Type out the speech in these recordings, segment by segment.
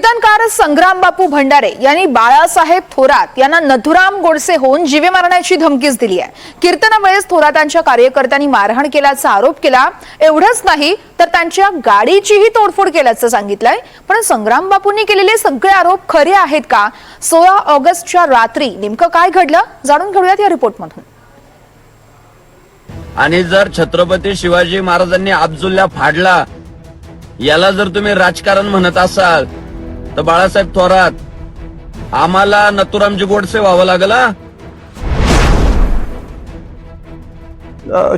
कीर्तनकार संग्राम बापू भंडारे यांनी बाळासाहेब थोरात यांना नथुराम गोडसे होऊन जीवे मारण्याची धमकीच दिली आहे. कीर्तनावेळेस थोरातांच्या कार्यकर्त्यांनी मारहाण केल्याचा आरोप केला. एवढंच नाही तर त्यांच्या गाडीचीही तोडफोड केल्याचं सांगितलंय. पण संग्राम बापूंनी केलेले सगळे आरोप खरे आहेत का? सोळा ऑगस्टच्या रात्री नेमकं काय घडलं? जाणून घेऊयात या रिपोर्टमधून. आणि जर छत्रपती शिवाजी महाराजांनी अब्जुल्ला फाडला याला जर तुम्ही राजकारण म्हणत असाल तर बाळासाहेब थोरात आम्हाला नथुरामजी गोडसे व्हावं लागला?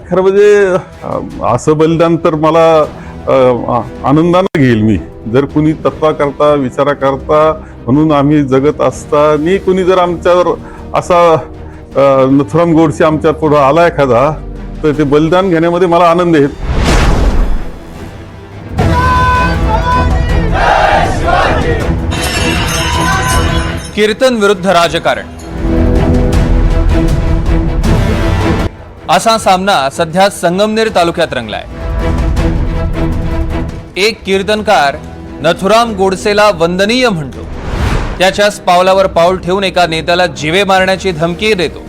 खरं म्हणजे असं बलिदान तर मला आनंदानं घेईल मी. जर कुणी तत्वा करता विचारा करता म्हणून आम्ही जगत असताना कुणी जर आमच्यावर असा नथुराम गोडसे आमच्या पुढं आला एखादा तर ते बलिदान घेण्यामध्ये मला आनंद आहे. कीर्तन विरुद्ध राजकारण. असा सामना सध्या संगमनेर तालुक्यात रंगलाय. एक कीर्तनकार नथुराम गोडसेला वंदनीय म्हणतो. त्याच्याच पावलावर पाऊल ठेवून एका नेत्याला जीवे मारण्याची धमकी देतो.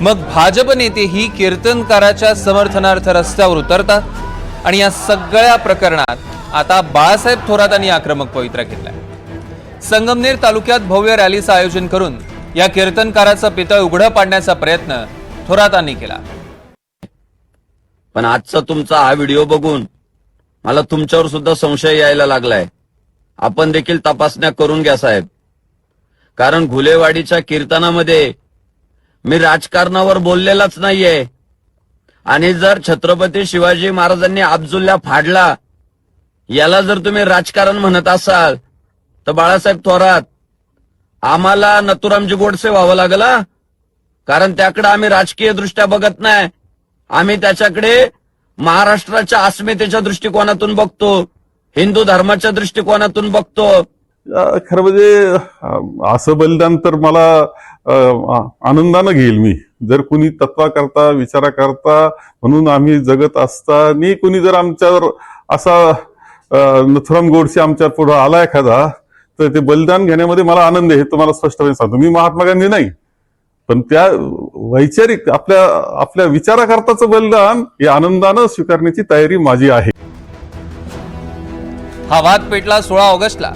मग भाजप नेतेही कीर्तनकाराच्या समर्थनार्थ रस्त्यावर उतरतात आणि या सगळ्या प्रकरणात आता बाळासाहेब थोरातांनी आक्रमक पवित्रा घेतलाय. संगमनेर तालुक्यात भव्य रॅलीचं आयोजन करून या कीर्तनकाराचं पितळ उघडं पाडण्याचा प्रयत्न थोरातांनी केला. पण आजचा तुमचा हा व्हिडिओ बघून मला तुमच्यावर सुद्धा संशय यायला लागलाय. आपण देखील तपासण्या करून घ्या साहेब. कारण घुलेवाडीच्या कीर्तनामध्ये मी राजकारणावर बोललेलाच नाहीये. आणि जर छत्रपती शिवाजी महाराजांनी अब्जुल्ला फाडला याला जर तुम्ही राजकारण म्हणत असाल तर बाळासाहेब थोरात आम्हाला नथुरामजी गोडसे व्हावं लागला कारण त्याकडे आम्ही राजकीय दृष्ट्या बघत नाही. आम्ही त्याच्याकडे महाराष्ट्राच्या अस्मितेच्या दृष्टिकोनातून बघतो हिंदू धर्माच्या दृष्टिकोनातून बघतो. खरं म्हणजे असं बलिदान तर मला आनंदानं घेईल मी. जर कुणी तत्वा करता विचारा करता म्हणून आम्ही जगत असताना कुणी जर आमच्यावर असा नथुराम गोडसे आमच्या पुढं आला एखादा तर ते बलिदान घेण्यामध्ये मला आनंद आहे हे तुम्हाला स्पष्टपणे सांगतो. मी महात्मा गांधी नाही पण त्या वैचारिक आपल्या आपल्या विचाराकरताचं बलिदान हे आनंदानं स्वीकारण्याची तयारी माझी आहे. हा वाद पेटला सोळा ऑगस्टला.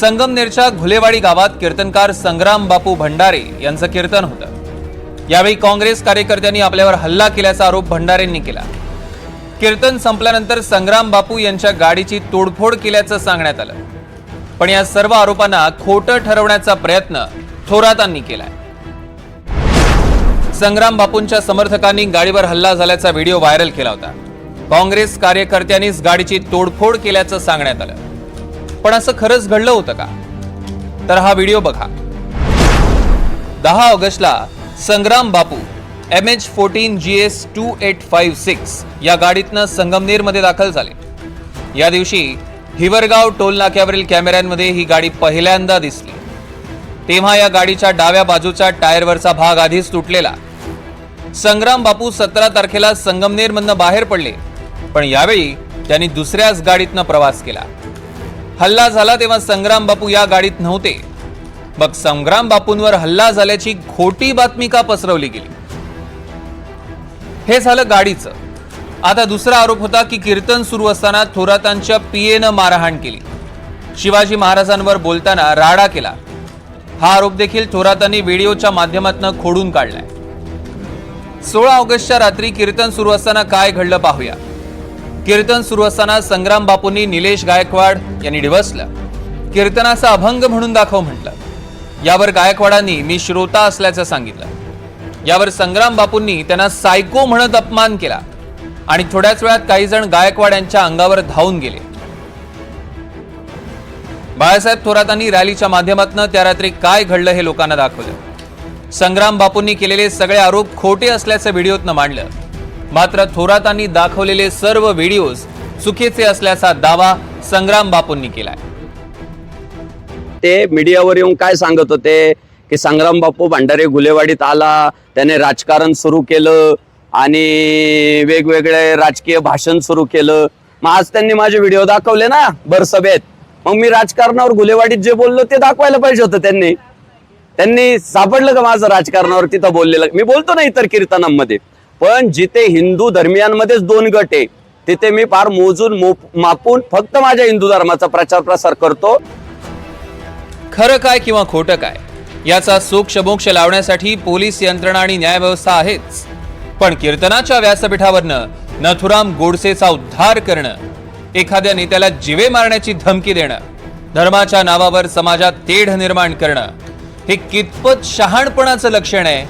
संगमनेरच्या घुलेवाडी गावात कीर्तनकार संग्राम बापू भंडारे यांचं कीर्तन होतं. यावेळी काँग्रेस कार्यकर्त्यांनी आपल्यावर हल्ला केल्याचा आरोप भंडारेंनी केला. कीर्तन संपल्यानंतर संग्राम बापू यांच्या गाडीची तोडफोड केल्याचं सांगण्यात आलं. पण या सर्व आरोपांना खोटं ठरवण्याचा प्रयत्न थोरातांनी केलाय. संग्राम बापूंच्या समर्थकांनी गाडीवर हल्ला झाल्याचा व्हिडिओ व्हायरल केला होता. काँग्रेस कार्यकर्त्यांनीच गाडीची तोडफोड केल्याचं सांगण्यात आलं. पण असं खरंच घडलं होतं का? तर हा व्हिडिओ बघा. दहा ऑगस्टला Sangram Bapu M H fourteen G S two eight five six या गाडीतनं संगमनेरमध्ये दाखल झाले. या दिवशी हिवरगाव टोल नाक्यावरील कॅमेऱ्यांमध्ये ही गाडी पहिल्यांदा दिसली. तेव्हा या गाडीच्या डाव्या बाजूचा टायरवरचा भाग आधीच तुटलेला. संग्राम बापू सतरा तारखेला संगमनेरमधनं बाहेर पडले पण यावेळी त्यांनी दुसऱ्याच गाडीतनं प्रवास केला. हल्ला झाला तेव्हा संग्राम बापू या गाडीत नव्हते. मग संग्राम बापूंवर हल्ला झाल्याची खोटी बातमी का पसरवली गेली? हे झालं गाडीचं. आता दुसरा आरोप होता की कीर्तन सुरू असताना थोरातांच्या पीएनं मारहाण केली. शिवाजी महाराजांवर बोलताना राडा केला. हा आरोप देखील थोरातांनी व्हिडिओच्या माध्यमातून खोडून काढलाय. सोळा ऑगस्टच्या रात्री कीर्तन सुरू असताना काय घडलं पाहूया. कीर्तन सुरू असताना संग्राम बापूंनी निलेश गायकवाड यांनी डिवसलं कीर्तनाचा अभंग म्हणून दाखव म्हटलं. यावर गायकवाडांनी मी श्रोता असल्याचं सांगितलं. यावर संग्राम बापूंनी त्यांना सायको म्हणत अपमान केला. आणि थोड्याच वेळात काही जण गायकवाड यांच्या अंगावर धावून गेले. बाळासाहेब थोरातांनी रॅलीच्या माध्यमातून त्या रात्री काय घडलं हे लोकांना दाखवलं. संग्राम बापूंनी केलेले सगळे आरोप खोटे असल्याचं व्हिडिओतनं मांडलं. मात्र थोरातांनी दाखवलेले सर्व व्हिडिओज चुकीचे असल्याचा दावा संग्राम बापूंनी केलाय. ते मीडियावर येऊन काय सांगत होते की संग्राम बापू भांडारे गुलेवाडीत आला त्याने राजकारण सुरू केलं आणि वेगवेगळे राजकीय भाषण सुरू केलं. मग आज त्यांनी माझे व्हिडिओ दाखवले ना बरसभेत मग मी राजकारणावर गुलेवाडीत जे बोललो ते दाखवायला पाहिजे होतं त्यांनी. त्यांनी सापडलं का माझं राजकारणावर तिथं बोललेलं? मी बोलतो ना इतर कीर्तनांमध्ये. पण जिथे हिंदू धर्मियांमध्येच दोन गट आहे तिथे मी फार मोजून मोप- मापून फक्त माझ्या हिंदू धर्माचा प्रचार प्रसार करतो. खरं काय किंवा खोटं काय याचा सोक्ष मोक्ष लावण्यासाठी पोलीस यंत्रणा आणि न्यायव्यवस्था आहेच. पण कीर्तनाच्या व्यासपीठावरनं नथुराम गोडसेचा उद्धार करणं एखाद्या नेत्याला जिवे मारण्याची धमकी देणं धर्माच्या नावावर समाजात तेढ निर्माण करणं हे कितपत शहाणपणाचं लक्षण आहे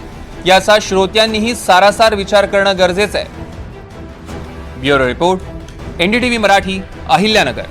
याचा श्रोत्यांनीही सारासार विचार करणं गरजेचं आहे. Bureau report NDTV Marathi Ahilyanagar.